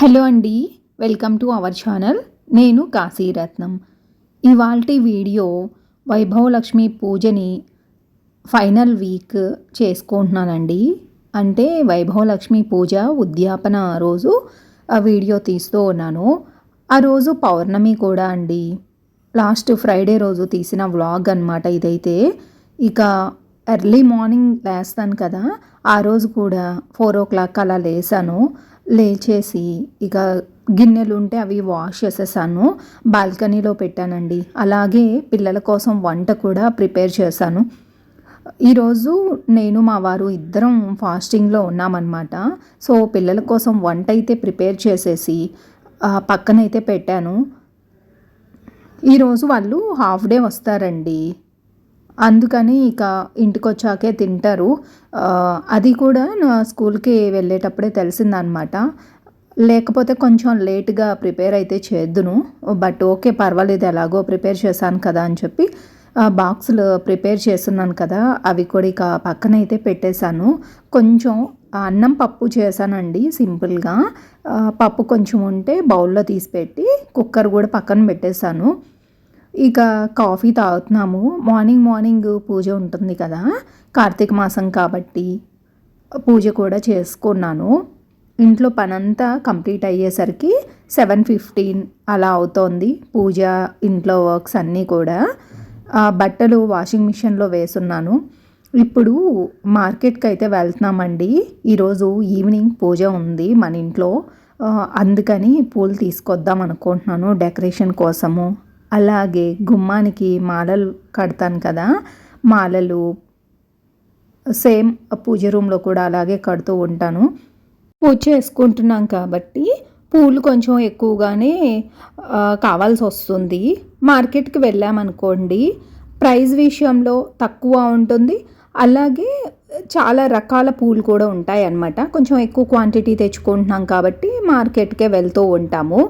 Hello అండి welcome to our channel. నేను కాశీరత్నం ఇవాల్టి వీడియో వైభవలక్ష్మి పూజని ఫైనల్ వీక్ చేసుకుంటున్నానండి. అంటే వైభవలక్ష్మి పూజ ఉద్యాపన రోజు ఆ వీడియో తీస్తూ ఉన్నాను. ఆ రోజు పౌర్ణమి కూడా అండి. లాస్ట్ ఫ్రైడే రోజు తీసిన వ్లాగ్ అనమాట ఇదైతే. ఇక ఎర్లీ మార్నింగ్ లేస్తాను కదా ఆ రోజు కూడా ఫోర్ ఓ క్లాక్ అలా లేసాను. లేచేసి ఇక గిన్నెలు ఉంటే అవి వాష్ చేసేసాను. బాల్కనీలో పెట్టానండి. అలాగే పిల్లల కోసం వంట కూడా ప్రిపేర్ చేశాను. ఈరోజు నేను మా వారు ఇద్దరం ఫాస్టింగ్లో ఉన్నామన్నమాట. సో పిల్లల కోసం వంట అయితే ప్రిపేర్ చేసేసి పక్కనైతే పెట్టాను. ఈరోజు వాళ్ళు హాఫ్ డే వస్తారండి. అందుకని ఇక ఇంటికి వచ్చాకే తింటారు అది కూడా నా స్కూల్కి వెళ్ళేటప్పుడే తెలిసిందనమాట. లేకపోతే కొంచెం లేట్గా ప్రిపేర్ అయితే చేద్దును. బట్ ఓకే పర్వాలేదు ఎలాగో ప్రిపేర్ చేశాను కదా అని చెప్పి బాక్సులు ప్రిపేర్ చేస్తున్నాను కదా అవి కూడా ఇక పక్కన అయితే పెట్టేశాను. కొంచెం అన్నం పప్పు చేశానండి సింపుల్గా. పప్పు కొంచెం ఉంటే బౌల్లో తీసి పెట్టి కుక్కర్ కూడా పక్కన పెట్టేశాను. ఇక కాఫీ తాగుతున్నాము. మార్నింగ్ మార్నింగ్ పూజ ఉంటుంది కదా. కార్తీక మాసం కాబట్టి పూజ కూడా చేసుకున్నాను. ఇంట్లో పనంతా కంప్లీట్ అయ్యేసరికి సెవెన్ ఫిఫ్టీన్ అలా అవుతోంది పూజ ఇంట్లో వర్క్స్ అన్నీ కూడా. బట్టలు వాషింగ్ మిషన్లో వేసున్నాను. ఇప్పుడు మార్కెట్కి అయితే వెళ్తున్నామండి. ఈరోజు ఈవినింగ్ పూజ ఉంది మన ఇంట్లో. అందుకని పూలు తీసుకొద్దాం అనుకుంటున్నాను డెకరేషన్ కోసము. అలాగే గుమ్మానికి మాలలు కడతాను కదా. మాలలు సేమ్ పూజ రూమ్లో కూడా అలాగే కడుతూ ఉంటాను. పూజ చేసుకుంటున్నాం కాబట్టి పూలు కొంచెం ఎక్కువగానే కావాల్సి వస్తుంది. మార్కెట్కి వెళ్ళామనుకోండి ప్రైస్ విషయంలో తక్కువ ఉంటుంది. అలాగే చాలా రకాల పూలు కూడా ఉంటాయి అన్నమాట కొంచెం ఎక్కువ క్వాంటిటీ తెచ్చుకుంటున్నాం కాబట్టి మార్కెట్కే వెళ్తూ ఉంటాము.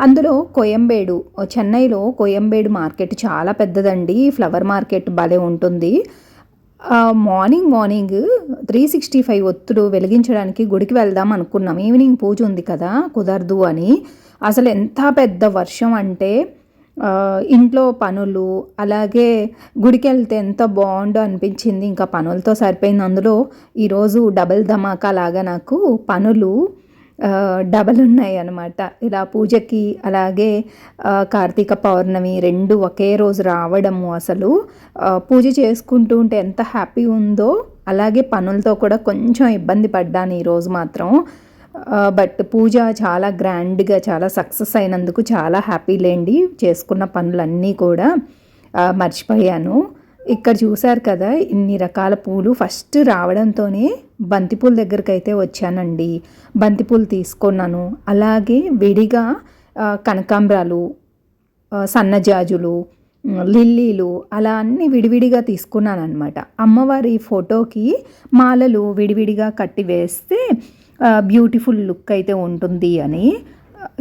అందులో కోయంబేడు చెన్నైలో కోయంబేడు మార్కెట్ చాలా పెద్దదండి. ఫ్లవర్ మార్కెట్ భలే ఉంటుంది. Morning morning three sixty five ఒత్తులు వెలిగించడానికి గుడికి వెళ్దాం అనుకున్నాం. ఈవినింగ్ పూజ ఉంది కదా కుదరదు అని. అసలు ఎంత పెద్ద వర్షం అంటే ఇంట్లో పనులు అలాగే గుడికి వెళ్తే ఎంత బాగుండో అనిపించింది. ఇంకా పనులతో సరిపోయింది. అందులో ఈరోజు డబుల్ ధమాకా లాగా నాకు పనులు డబల్ ఉన్నాయి అనమాట ఇలా పూజకి అలాగే కార్తీక పౌర్ణమి రెండు ఒకే రోజు రావడము అసలు. పూజ చేసుకుంటూ ఉంటే ఎంత హ్యాపీ ఉందో అలాగే పనులతో కూడా కొంచెం ఇబ్బంది పడ్డాను ఈరోజు మాత్రం. బట్ పూజ చాలా గ్రాండ్గా చాలా సక్సెస్ అయినందుకు చాలా హ్యాపీ లేండి. చేసుకున్న పనులన్నీ కూడా మర్చిపోయాను. ఇక్కడ చూశారు కదా ఇన్ని రకాల పూలు ఫస్ట్ రావడంతోనే బంతిపూల దగ్గరికి అయితే వచ్చానండి. బంతిపూలు తీసుకున్నాను. అలాగే విడిగా కనకాంబరాలు సన్నజాజులు లిల్లీలు అలా అన్నీ విడివిడిగా తీసుకున్నాను అనమాట అమ్మవారి ఫోటోకి మాలలు విడివిడిగా కట్టి వేస్తే బ్యూటిఫుల్ లుక్ అయితే ఉంటుంది అని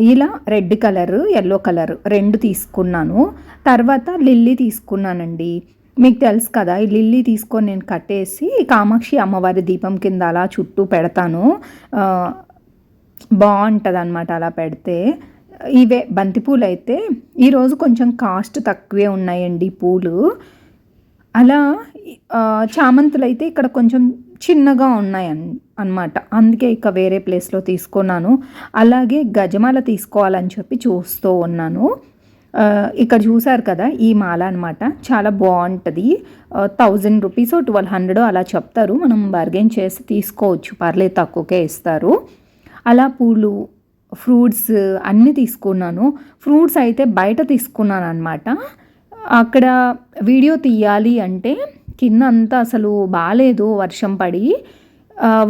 ఇలా రెడ్ కలర్ ఎల్లో కలర్ రెండు తీసుకున్నాను. తర్వాత లిల్లీ తీసుకున్నానండి. మీకు తెలుసు కదా ఈ లిల్లీ తీసుకొని నేను కట్టేసి కామాక్షి అమ్మవారి దీపం కింద అలా చుట్టూ పెడతాను. బాగుంటుంది అనమాట అలా పెడితే. ఇవే బంతిపూలు అయితే ఈరోజు కొంచెం కాస్ట్ తక్కువే ఉన్నాయండి పూలు. అలా చామంతులు అయితే ఇక్కడ కొంచెం చిన్నగా ఉన్నాయి అనమాట అందుకే ఇక వేరే ప్లేస్లో తీసుకున్నాను. అలాగే గజమాల తీసుకోవాలని చెప్పి చూస్తూ ఉన్నాను. ఇక్కడ చూసారు కదా ఈ మాల అనమాట చాలా బాగుంటుంది. థౌజండ్ రూపీస్ ట్వెల్వ్ హండ్రెడ్ అలా చెప్తారు. మనం బార్గెన్ చేసి తీసుకోవచ్చు. పర్లేదు తక్కువకే ఇస్తారు. అలా పూలు ఫ్రూట్స్ అన్నీ తీసుకున్నాను. ఫ్రూట్స్ అయితే బయట తీసుకున్నాను అనమాట అక్కడ వీడియో తీయాలి అంటే కింద అంతా అసలు బాగాలేదు వర్షం పడి.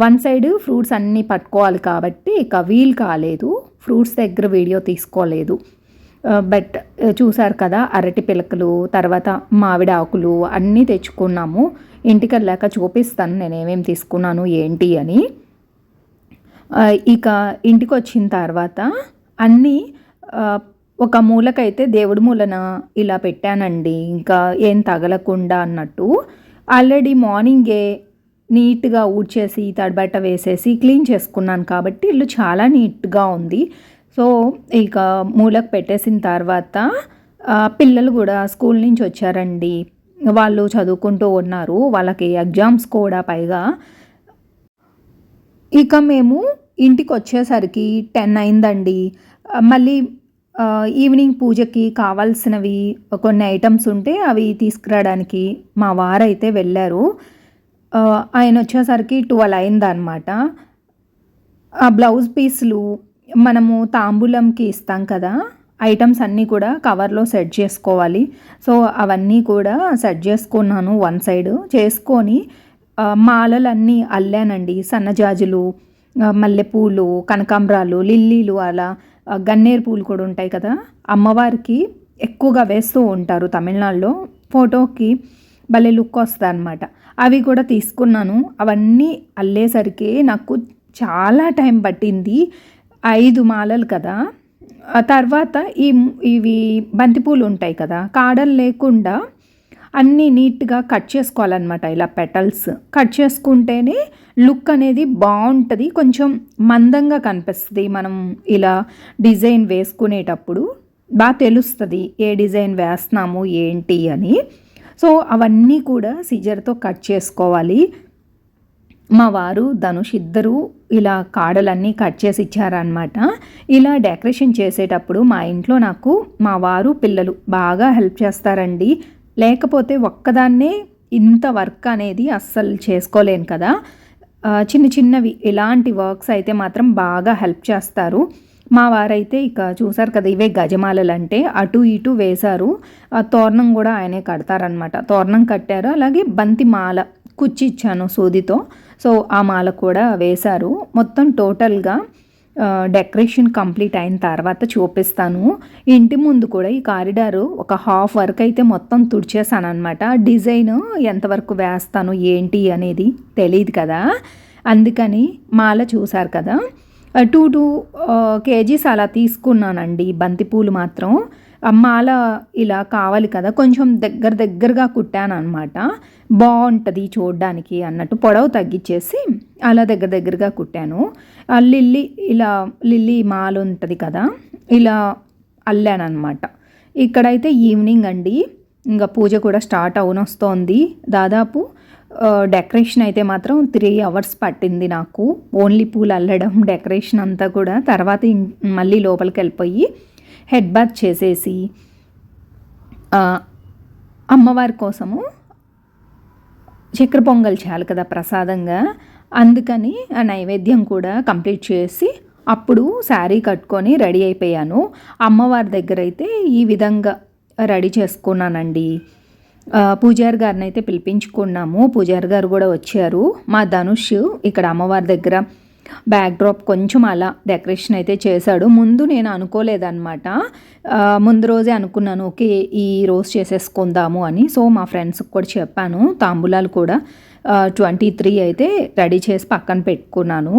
వన్ సైడ్ ఫ్రూట్స్ అన్నీ పట్టుకోవాలి కాబట్టి ఇక వీలు కాలేదు. ఫ్రూట్స్ దగ్గర వీడియో తీసుకోలేదు. బట్ చూసారు కదా అరటి పిలకలు తర్వాత మామిడి ఆకులు అన్నీ తెచ్చుకున్నాము. ఇంటికి వెళ్ళాక చూపిస్తాను నేను ఏమేమి తీసుకున్నాను ఏంటి అని. ఇక ఇంటికి వచ్చిన తర్వాత అన్నీ ఒక మూలకైతే దేవుడి మూలన ఇలా పెట్టానండి. ఇంకా ఏం తగలకుండా అన్నట్టు. ఆల్రెడీ మార్నింగే నీట్గా ఊడ్చేసి తడబట్ట వేసేసి క్లీన్ చేసుకున్నాను కాబట్టి ఇల్లు చాలా నీట్గా ఉంది. సో ఇక మూలకు పెట్టేసిన తర్వాత పిల్లలు కూడా స్కూల్ నుంచి వచ్చారండి. వాళ్ళు చదువుకుంటూ ఉన్నారు. వాళ్ళకి ఎగ్జామ్స్ కూడా పైగా. ఇక మేము ఇంటికి వచ్చేసరికి టెన్ అయిందండి. మళ్ళీ ఈవినింగ్ పూజకి కావాల్సినవి కొన్ని ఐటమ్స్ ఉంటే అవి తీసుకురావడానికి మా వారైతే వెళ్ళారు. ఆయన వచ్చేసరికి ట్వెల్వ్ అయిందనమాట ఆ బ్లౌజ్ పీసులు మనము తాంబూలంకి ఇస్తాం కదా ఐటమ్స్ అన్నీ కూడా కవర్లో సెట్ చేసుకోవాలి. సో అవన్నీ కూడా సెట్ చేసుకున్నాను వన్ సైడ్. చేసుకొని మాలలన్నీ అల్లానండి. సన్నజాజులు మల్లెపూలు కనకాంబరాలు లిల్లీలు అలా గన్నేరు పూలు కూడా ఉంటాయి కదా అమ్మవారికి ఎక్కువగా వేస్తూ ఉంటారు తమిళనాడులో. ఫోటోకి భలే లుక్ వస్తుంది అనమాట అవి కూడా తీసుకున్నాను. అవన్నీ అల్లేసరికి నాకు చాలా టైం పట్టింది. ఐదు మాలలు కదా. తర్వాత ఈ ఇవి బంతిపూలు ఉంటాయి కదా. కాడలు లేకుండా అన్నీ నీట్గా కట్ చేసుకోవాలన్నమాట ఇలా పెటల్స్. కట్ చేసుకుంటేనే లుక్ అనేది బాగుంటుంది. కొంచెం మందంగా కనిపిస్తుంది. మనం ఇలా డిజైన్ వేసుకునేటప్పుడు బాగా తెలుస్తుంది ఏ డిజైన్ వేస్తున్నాము ఏంటి అని. సో అవన్నీ కూడా సిజర్తో కట్ చేసుకోవాలి. మా వారు ధనుష్ ఇద్దరు ఇలా కాడలన్నీ కట్ చేసి ఇచ్చారనమాట ఇలా డెకరేషన్ చేసేటప్పుడు మా ఇంట్లో నాకు మా వారు పిల్లలు బాగా హెల్ప్ చేస్తారండి. లేకపోతే ఒక్కదాన్నే ఇంత వర్క్ అనేది అస్సలు చేసుకోలేను కదా. చిన్న చిన్నవి ఇలాంటి వర్క్స్ అయితే మాత్రం బాగా హెల్ప్ చేస్తారు. మా వారైతే ఇక చూసారు కదా ఇవే గజమాలలు అంటే అటు ఇటు వేశారు. తోరణం కూడా ఆయనే కడతారనమాట తోరణం కట్టారు అలాగే బంతి మాల కుచ్చి ఇచ్చాను సూదితో. సో ఆ మాల కూడా వేశారు. మొత్తం టోటల్గా డెకరేషన్ కంప్లీట్ అయిన తర్వాత చూపిస్తాను. ఇంటి ముందు కూడా ఈ కారిడారు ఒక హాఫ్ వర్క్ అయితే మొత్తం తుడిచేసాను అనమాట డిజైన్ ఎంతవరకు వేస్తాను ఏంటి అనేది తెలియదు కదా. అందుకని మాల చూశారు కదా. టూ టూ కేజీస్ అలా తీసుకున్నానండి బంతిపూలు మాత్రం. మాల ఇలా కావాలి కదా కొంచెం దగ్గర దగ్గరగా కుట్టాను అనమాట బాగుంటుంది చూడడానికి అన్నట్టు పొడవు తగ్గించేసి అలా దగ్గర దగ్గరగా కుట్టాను. లిల్లీ ఇలా లిల్లీ మాల ఉంటుంది కదా ఇలా అల్లాను అనమాట ఇక్కడైతే ఈవినింగ్ అండి ఇంకా పూజ కూడా స్టార్ట్ అవునొస్తోంది. దాదాపు డెకరేషన్ అయితే మాత్రం త్రీ అవర్స్ పట్టింది నాకు. ఓన్లీ పూలు అల్లడం డెకరేషన్ అంతా కూడా తర్వాత మళ్ళీ లోపలికి వెళ్ళిపోయి హెడ్ బాత్ చేసేసి అమ్మవారి కోసము చక్కెర పొంగల్ చేయాలి కదా ప్రసాదంగా. అందుకని ఆ నైవేద్యం కూడా కంప్లీట్ చేసి అప్పుడు శారీ కట్టుకొని రెడీ అయిపోయాను. అమ్మవారి దగ్గర అయితే ఈ విధంగా రెడీ చేసుకున్నానండి. పూజారి గారిని అయితే పిలిపించుకున్నాము. పూజారి గారు కూడా వచ్చారు. మా ధనుష్ ఇక్కడ అమ్మవారి దగ్గర బ్యాక్ డ్రాప్ కొంచెం అలా డెకరేషన్ అయితే చేశాడు. ముందు నేను అనుకోలేదన్నమాట. ముందు రోజే అనుకున్నాను ఓకే ఈ రోజు చేసేసుకుందాము అని. సో మా ఫ్రెండ్స్కి కూడా చెప్పాను తాంబూలాలు కూడా. ట్వంటీ త్రీ అయితే రెడీ చేసి పక్కన పెట్టుకున్నాను.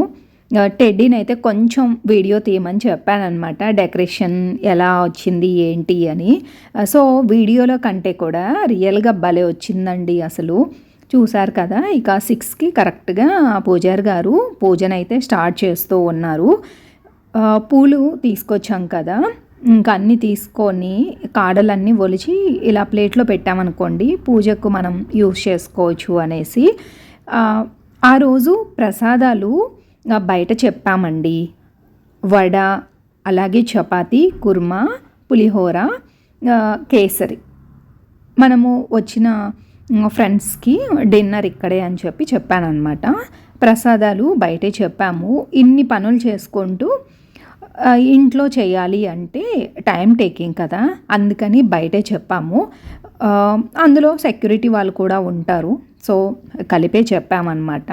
టెడ్డీని అయితే కొంచెం వీడియో తీయమని చెప్పానమాట డెకరేషన్ ఎలా వచ్చింది ఏంటి అని. సో వీడియోలో కంటే కూడా రియల్గా భలే వచ్చిందండి అసలు. చూశారు కదా ఇక సిక్స్కి కరెక్ట్గా పూజారి గారు పూజనైతే స్టార్ట్ చేస్తూ ఉన్నారు. పూలు తీసుకొచ్చాం కదా ఇంకా అన్నీ తీసుకొని కాడలన్నీ ఒలిచి ఇలా ప్లేట్లో పెట్టామనుకోండి పూజకు మనం యూస్ చేసుకోవచ్చు అనేసి. ఆ రోజు ప్రసాదాలు బయట చెప్పామండి. వడ అలాగే చపాతి కుర్మా పులిహోర కేసరి. మనము వచ్చిన ఫ్రెండ్స్కి డిన్నర్ ఇక్కడే అని చెప్పి చెప్పానమాట ప్రసాదాలు బయటే చెప్పాము. ఇన్ని పనులు చేసుకుంటూ ఇంట్లో చేయాలి అంటే టైం టేకింగ్ కదా అందుకని బయటే చెప్పాము. అందులో సెక్యూరిటీ వాళ్ళు కూడా ఉంటారు. సో కలిపే చెప్పామన్నమాట.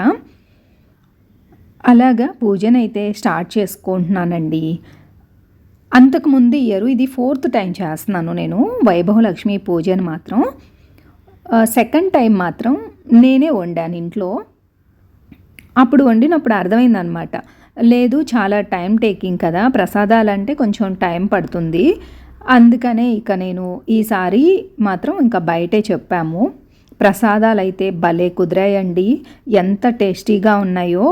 అలాగా పూజనైతే స్టార్ట్ చేసుకుంటున్నానండి. అంతకుముందు ఇయర్ ఇది ఫోర్త్ టైం చేస్తున్నాను నేను. వైభవలక్ష్మి పూజను మాత్రం. సెకండ్ టైం మాత్రం నేనే వండాను ఇంట్లో. అప్పుడు వండినప్పుడు అర్థమైందనమాట లేదు చాలా టైం టేకింగ్ కదా ప్రసాదాలంటే కొంచెం టైం పడుతుంది. అందుకనే ఇక నేను ఈసారి మాత్రం ఇంకా బయటే చెప్పాము. ప్రసాదాలు అయితే భలే కుదిరాయండి. ఎంత టేస్టీగా ఉన్నాయో.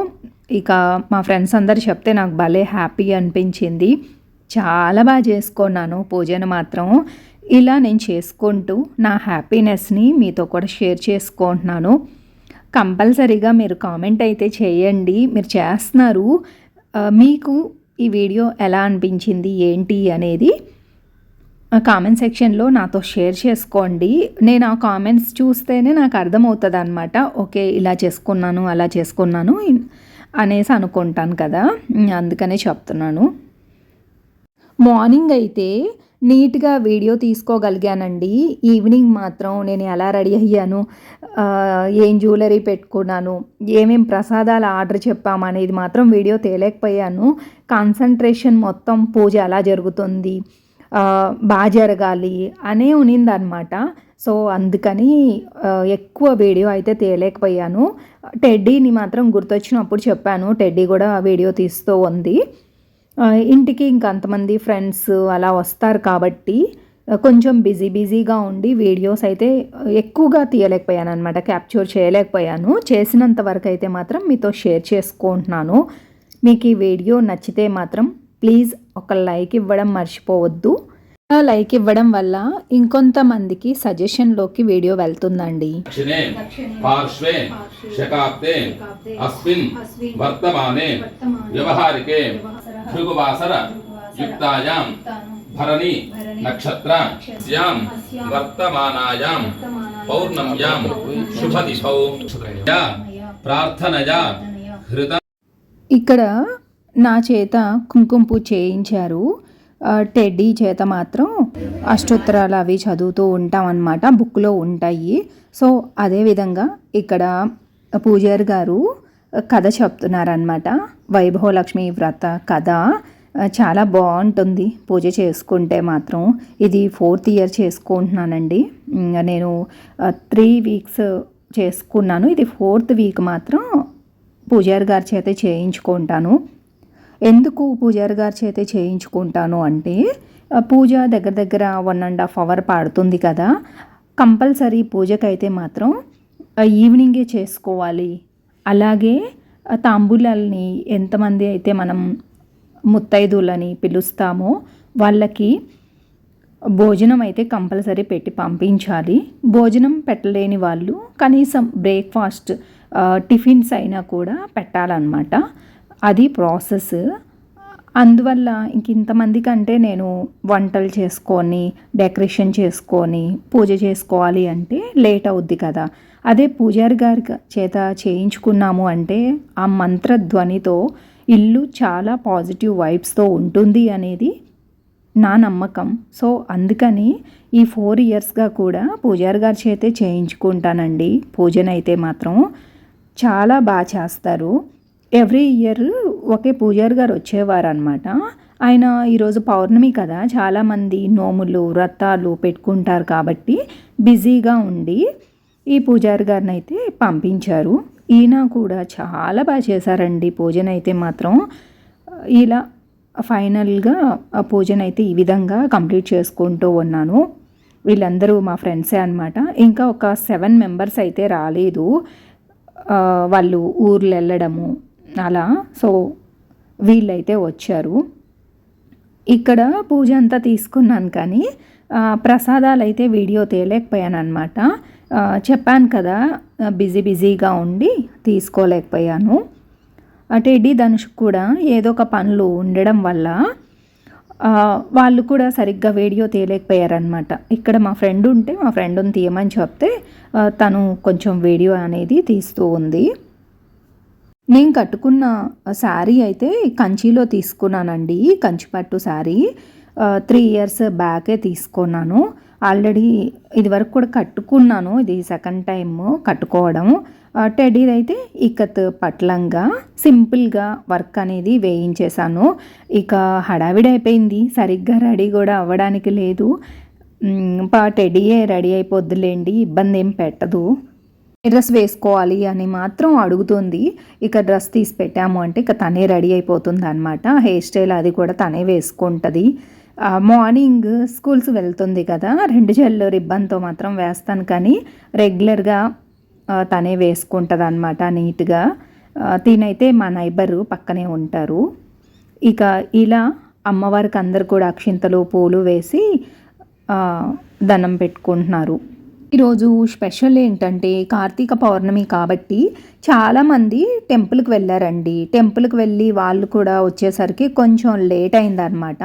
ఇక మా ఫ్రెండ్స్ అందరు చెప్తే నాకు భలే హ్యాపీ అనిపించింది. చాలా బాగా చేసుకున్నాను పూజను మాత్రం. ఇలా నేను చేసుకుంటూ నా హ్యాపీనెస్ని మీతో కూడా షేర్ చేసుకుంటున్నాను. కంపల్సరీగా మీరు కామెంట్ అయితే చేయండి. మీరు చేస్తున్నారు. మీకు ఈ వీడియో ఎలా అనిపించింది ఏంటి అనేది కామెంట్ సెక్షన్లో నాతో షేర్ చేసుకోండి. నేను ఆ కామెంట్స్ చూస్తేనే నాకు అర్థమవుతుంది అనమాట ఓకే ఇలా చేసుకున్నాను అలా చేసుకున్నాను అనేసి అనుకుంటాను కదా. అందుకనే చెప్తున్నాను. మార్నింగ్ అయితే నీట్గా వీడియో తీసుకోగలిగానండి. ఈవినింగ్ మాత్రం నేను ఎలా రెడీ అయ్యాను ఏం జ్యువెలరీ పెట్టుకున్నాను ఏమేం ప్రసాదాలు ఆర్డర్ చెప్పామనేది మాత్రం వీడియో తేలేకపోయాను. కాన్సన్ట్రేషన్ మొత్తం పూజ ఎలా జరుగుతుంది బాగా జరగాలి అనే ఉన్నిందనమాట సో అందుకని ఎక్కువ వీడియో అయితే తేలేకపోయాను. టెడ్డీని మాత్రం గుర్తొచ్చినప్పుడు చెప్పాను టెడ్డీ కూడా వీడియో తీస్తూ ఉంది. ఇంటికి ఇంకంతమంది ఫ్రెండ్స్ అలా వస్తారు కాబట్టి కొంచెం బిజీ బిజీగా ఉండి వీడియోస్ అయితే ఎక్కువగా తీయలేకపోయాను అనమాట క్యాప్చర్ చేయలేకపోయాను. చేసినంత వరకు అయితే మాత్రం మీతో షేర్ చేసుకుంటున్నాను. మీకు ఈ వీడియో నచ్చితే మాత్రం ప్లీజ్ ఒక లైక్ ఇవ్వడం మర్చిపోవద్దు. లైక్ ఇవ్వడం వల్ల ఇంకొంతమందికి సజెషన్లోకి వీడియో వెళ్తుందండి. వ్యవహారికే. భృగువాసర యుక్తాయాం భరణి నక్షత్ర యాం వర్తమానాయాం పౌర్ణమ్యాం శుభదిశౌ యా ప్రార్థనయా హృద ఇక్కడ నా చేత కుంకుమ పూజ చేయించారు. టెడ్డీ చేత మాత్రం అష్టోత్తరాలు అవి చదువుతూ ఉంటాం అన్నమాట బుక్లో ఉంటాయి. సో అదేవిధంగా ఇక్కడ పూజారి గారు కథ చెప్తున్నారనమాట వైభవలక్ష్మి వ్రత కథ. చాలా బాగుంటుంది పూజ చేసుకుంటే మాత్రం. ఇది ఫోర్త్ ఇయర్ చేసుకుంటున్నానండి. నేను త్రీ వీక్స్ చేసుకున్నాను. ఇది ఫోర్త్ వీక్ మాత్రం పూజారి గారి చేత చేయించుకుంటాను. ఎందుకు పూజారి గారి చేత చేయించుకుంటాను అంటే పూజ దగ్గర దగ్గర వన్ అండ్ హాఫ్ అవర్ పడుతుంది కదా. కంపల్సరీ పూజకైతే మాత్రం ఈవినింగే చేసుకోవాలి. అలాగే తాంబూలాల్ని ఎంతమంది అయితే మనం ముత్తైదులని పిలుస్తామో వాళ్ళకి భోజనం అయితే కంపల్సరీ పెట్టి పంపించాలి. భోజనం పెట్టలేని వాళ్ళు కనీసం బ్రేక్ఫాస్ట్ టిఫిన్స్ అయినా కూడా పెట్టాలన్నమాట. అది ప్రాసెస్. అందువల్ల ఇంక ఇంతమంది కంటే నేను వంటలు చేసుకొని డెకరేషన్ చేసుకొని పూజ చేసుకోవాలి అంటే లేట్ అవుద్ది కదా. అదే పూజారి గారి చేత చేయించుకున్నాము అంటే ఆ మంత్రధ్వనితో ఇల్లు చాలా పాజిటివ్ వైబ్స్తో ఉంటుంది అనేది నా నమ్మకం. సో అందుకని ఈ ఫోర్ ఇయర్స్గా కూడా పూజారి గారి చేతే చేయించుకుంటానండి. పూజనైతే మాత్రం చాలా బాగా చేస్తారు. ఎవ్రీ ఇయర్ ఒకే పూజారి గారు వచ్చేవారు అనమాట ఆయన ఈరోజు పౌర్ణమి కదా చాలామంది నోములు వ్రతాలు పెట్టుకుంటారు కాబట్టి బిజీగా ఉండి ఈ పూజారి గారిని అయితే పంపించారు. ఈయన కూడా చాలా బాగా చేశారండి పూజనైతే మాత్రం. ఇలా ఫైనల్గా ఆ పూజనైతే ఈ విధంగా కంప్లీట్ చేసుకుంటూ ఉన్నాను. వీళ్ళందరూ మా ఫ్రెండ్సే అనమాట ఇంకా ఒక సెవెన్ మెంబర్స్ అయితే రాలేదు. వాళ్ళు ఊర్లు వెళ్ళడము అలా. సో వీళ్ళైతే వచ్చారు. ఇక్కడ పూజ అంతా తీసుకున్నాను కానీ ప్రసాదాలు అయితే వీడియో తీయలేకపోయాను అనమాట చెప్పాను కదా బిజీ బిజీగా ఉండి తీసుకోలేకపోయాను. టెడ్డీ ధనుష్ కూడా ఏదో ఒక పనులు ఉండడం వల్ల వాళ్ళు కూడా సరిగ్గా వీడియో తీయలేకపోయారనమాట ఇక్కడ మా ఫ్రెండ్ ఉంటే మా ఫ్రెండ్ని తీయమని చెప్తే తను కొంచెం వీడియో అనేది తీస్తూ ఉంది. నేను కట్టుకున్న శారీ అయితే కంచిలో తీసుకున్నానండి. కంచిపట్టు శారీ. త్రీ ఇయర్స్ బ్యాకే తీసుకున్నాను. ఆల్రెడీ ఇది వరకు కూడా కట్టుకున్నాను. ఇది సెకండ్ టైం కట్టుకోవడం. టెడీది అయితే ఇకత్ పట్లంగా సింపుల్గా వర్క్ అనేది వేయించేశాను. ఇక హడావిడి అయిపోయింది. సరిగ్గా రెడీ కూడా అవ్వడానికి లేదు. పా టెడీయే రెడీ అయిపోద్దులేండి. ఇబ్బంది ఏం పెట్టదు. డ్రెస్ వేసుకోవాలి అని మాత్రం అడుగుతుంది. ఇక డ్రెస్ తీసి పెట్టాము అంటే ఇక తనే రెడీ అయిపోతుంది అనమాట హెయిర్ స్టైల్ అది కూడా తనే వేసుకుంటుంది. మార్నింగ్ స్కూల్స్ వెళ్తుంది కదా రెండు జల్లు రిబ్బన్తో మాత్రం వేస్తాను కానీ రెగ్యులర్గా తనే వేసుకుంటుంది అనమాట నీట్గా తినైతే మా నైబరు పక్కనే ఉంటారు. ఇక ఇలా అమ్మవారికి అందరు కూడా అక్షింతలు పూలు వేసి దనం దండం పెట్టుకుంటున్నారు. ఈరోజు స్పెషల్ ఏంటంటే కార్తీక పౌర్ణమి కాబట్టి చాలామంది టెంపుల్కి వెళ్ళారండి. టెంపుల్కి వెళ్ళి వాళ్ళు కూడా వచ్చేసరికి కొంచెం లేట్ అయిందనమాట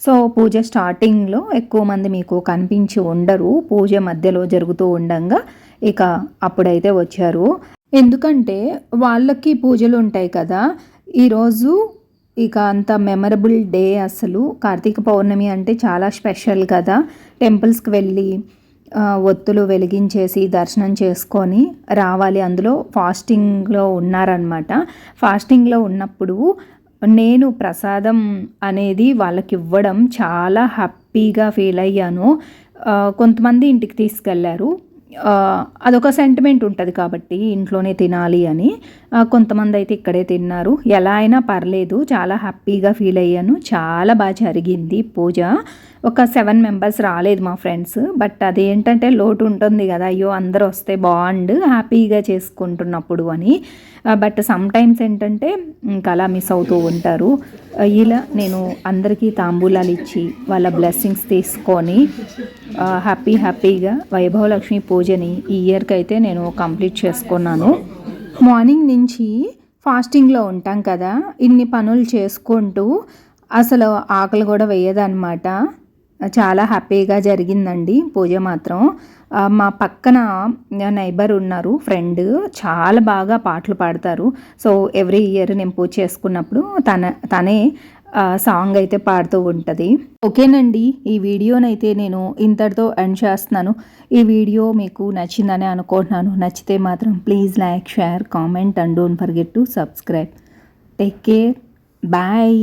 సో పూజ స్టార్టింగ్లో ఎక్కువ మంది మీకు కనిపించి ఉండరు. పూజ మధ్యలో జరుగుతూ ఉండంగా ఇక అప్పుడైతే వచ్చారు. ఎందుకంటే వాళ్ళకి పూజలు ఉంటాయి కదా. ఈరోజు ఇక అంత మెమరబుల్ డే అసలు. కార్తీక పౌర్ణమి అంటే చాలా స్పెషల్ కదా. టెంపుల్స్కి వెళ్ళి ఒత్తులు వెలిగించేసి దర్శనం చేసుకొని రావాలి. అందులో ఫాస్టింగ్లో ఉన్నారనమాట ఫాస్టింగ్లో ఉన్నప్పుడు నేను ప్రసాదం అనేది వాళ్ళకి ఇవ్వడం చాలా హ్యాపీగా ఫీల్ అయ్యాను. కొంతమంది ఇంటికి తీసుకెళ్ళారు. అదొక సెంటిమెంట్ ఉంటుంది కాబట్టి ఇంట్లోనే తినాలి అని. కొంతమంది అయితే ఇక్కడే తిన్నారు. ఎలా అయినా పర్లేదు చాలా హ్యాపీగా ఫీల్ అయ్యాను. చాలా బాగా జరిగింది పూజ. ఒక సెవెన్ మెంబర్స్ రాలేదు మా ఫ్రెండ్స్. బట్ అదేంటంటే లోటు ఉంటుంది కదా అయ్యో అందరూ వస్తే బాగుండు హ్యాపీగా చేసుకుంటున్నప్పుడు అని. బట్ సమ్ టైమ్స్ ఏంటంటే ఇంకా అలా మిస్ అవుతూ ఉంటారు. ఇలా నేను అందరికీ తాంబూలాలు ఇచ్చి వాళ్ళ బ్లెస్సింగ్స్ తీసుకొని హ్యాపీ హ్యాపీగా వైభవలక్ష్మి పూజని ఈ ఇయర్కి అయితే నేను కంప్లీట్ చేసుకున్నాను. మార్నింగ్ నుంచి ఫాస్టింగ్లో ఉంటాం కదా ఇన్ని పనులు చేసుకుంటూ అసలు ఆకలి కూడా వేయదనమాట చాలా హ్యాపీగా జరిగిందండి పూజ మాత్రం. మా పక్కన నైబర్ ఉన్నారు ఫ్రెండ్ చాలా బాగా పాటలు పాడతారు. సో ఎవ్రీ ఇయర్ నేను పూజ చేసుకున్నప్పుడు తన తనే సాంగ్ అయితే పాడుతూ ఉంటుంది. ఓకేనండి ఈ వీడియోనైతే నేను ఇంతటితో ఎండ్ చేస్తున్నాను. ఈ వీడియో మీకు నచ్చిందని అనుకుంటున్నాను. నచ్చితే మాత్రం please like share comment and don't forget to subscribe take care bye